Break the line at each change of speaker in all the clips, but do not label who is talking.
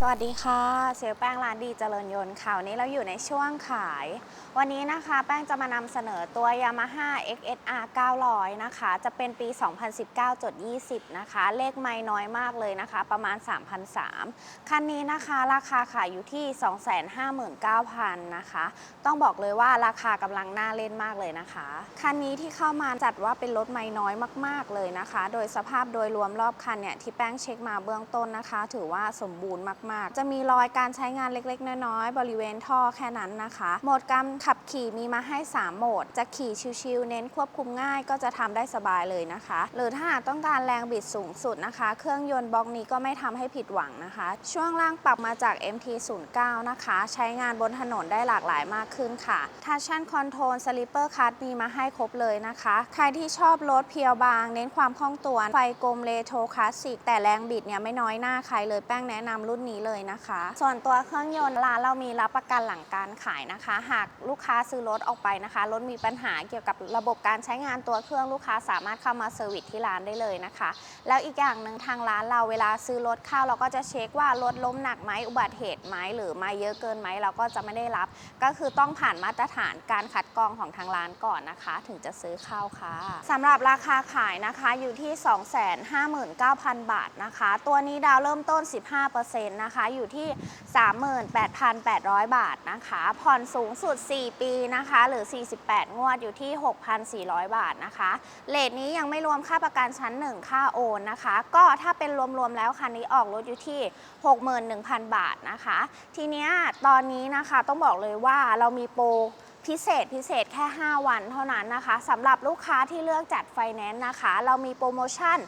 สวัสดีค่ะเซลลแป้งร้านดีเจริญยนต์ค่ะวันนี้เราอยู่ในช่วงขาย วันนี้นะคะแป้งจะมานำเสนอตัว Yamaha XSR 900 นะคะ จะเป็นปี 2019.20 นะคะ เลขไม่น้อยมากเลยนะคะ ประมาณ 3,003คันนี้นะคะราคาขายอยู่ที่ 259,000 นะคะ ต้องบอกเลยว่าราคากำลังน่าเล่นมากเลยนะคะ คันนี้ที่เข้ามาจัดว่าเป็นรถไม่น้อยมาก ๆเลยนะคะ โดยสภาพโดยรวมรอบคันเนี่ยที่แป้งเช็คมาเบื้องต้นนะคะ ถือว่าสมบูรณ์มากๆ จะมีรอยการใช้งานเล็กๆ น้อยๆ บริเวณท่อแค่นั้นนะคะ โหมดการขับขี่มีมาให้ 3 โหมด จะขี่ชิวๆเน้นควบคุมง่ายก็จะทำได้สบายเลยนะคะ หรือถ้าหากต้องการแรงบิดสูงสุดนะคะ เครื่องยนต์บล็อกนี้ก็ไม่ทำให้ผิดหวังนะคะ ช่วงล่างปรับมาจาก MT09 นะคะ ใช้งานบนถนนได้หลากหลายมากขึ้นค่ะ Traction Control Slipper Cut มีมาให้ครบเลยนะคะ ใครที่ชอบรถเพียวบาง เน้นความคล่องตัวไฟกลมเลโทคลาสสิกแต่แรงบิดเนี่ยไม่น้อยหน้าใครเลยแป้งแนะนำรุ่นนี้เลยนะคะ ส่วนตัวเครื่องยนต์ร้านเรามีรับประกันหลังการขายนะคะ หากลูกค้าซื้อรถออกไปนะคะ รถมีปัญหาเกี่ยวกับระบบการใช้งานตัวเครื่องลูกค้าสามารถเข้ามาเซอร์วิสที่ร้านได้เลยนะคะ แล้วอีกอย่างหนึ่งทางร้านเราเวลาซื้อรถเข้าเราก็จะเช็คว่ารถล้มหนักไหมอุบัติเหตุไหมหรือมาเยอะเกินไหมเราก็จะไม่ได้รับ ก็คือต้องผ่านมาตรฐานการคัดกรองของทางร้านก่อนนะคะ ถึงจะซื้อเข้าค่ะสำหรับราคาขายนะคะอยู่ที่ 259,000 บาทนะคะ ตัวนี้ดาวเริ่มต้น 15%นะคะอยู่ที่ 38,800 บาทนะคะ ผ่อนสูงสุด 4 ปีนะคะ หรือ 48 งวดอยู่ที่ 6,400 บาทนะคะเลทนี้ยังไม่รวมค่าประกันชั้น 1 ค่าโอนนะคะ ก็ถ้าเป็นรวมๆแล้วคันนี้ออกรถอยู่ที่ 61,000 บาทนะคะ ทีเนี้ยตอนนี้นะคะต้องบอกเลยว่าเรามีโปรพิเศษพิเศษแค่ 5 วันเท่านั้นนะคะสำหรับลูกค้าที่เลือกจัดไฟแนนซ์นะคะ เรามีโปรโมชั่น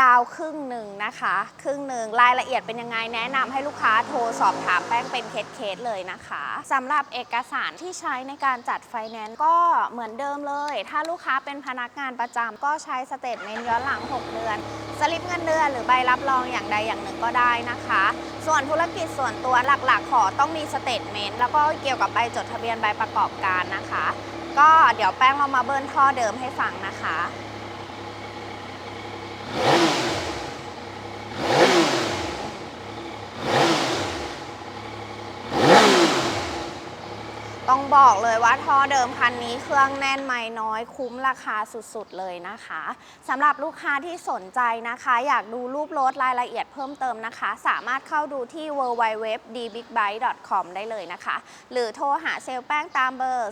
ดาวครึ่งหนึ่งนะคะ ครึ่งหนึ่งรายละเอียดเป็นยังไงแนะนำให้ลูกค้าโทรสอบถามแป้งเป็นเคสๆเลยนะคะสำหรับเอกสารที่ใช้ในการจัดไฟแนนซ์ก็เหมือนเดิมเลย ถ้าลูกค้าเป็นพนักงานประจำก็ใช้สเตทเมนต์ย้อนหลัง 6 เดือน สลิปเงินเดือนหรือใบรับรองอย่างใดอย่างหนึ่งก็ได้นะคะ ส่วนธุรกิจส่วนตัวหลักๆ ขอต้องมีสเตทเมนต์แล้วก็เกี่ยวกับใบจดทะเบียนใบประกอบการนะคะ ก็เดี๋ยวแป้งเรามาเบิ้ลท่อเดิมให้ฟังนะคะ ต้องบอกเลยว่าท่อเดิมคันนี้เครื่องแน่นไม่น้อยคุ้มราคาสุดๆเลยนะคะสำหรับลูกค้าที่สนใจนะคะ อยากดูรูปรถรายละเอียดเพิ่มเติมนะคะ สามารถเข้าดูที่ www.dbigbike.com ได้เลยนะคะ หรือโทรหาเซลลแป้งตามเบอร์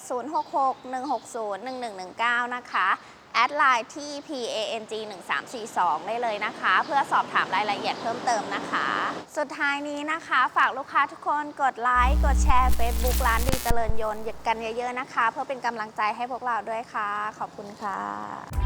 0661601119 นะคะ แอดไลน์ที่ PANG 1342ได้เลยนะคะ เพื่อสอบถามรายละเอียดเพิ่มเติมนะคะ สุดท้ายนี้นะคะ ฝากลูกค้าทุกคนกดไลค์ กดแชร์ Facebook ร้านดีเจริญยนต์กันเยอะๆนะคะ เพื่อเป็นกำลังใจให้พวกเราด้วยค่ะ ขอบคุณค่ะ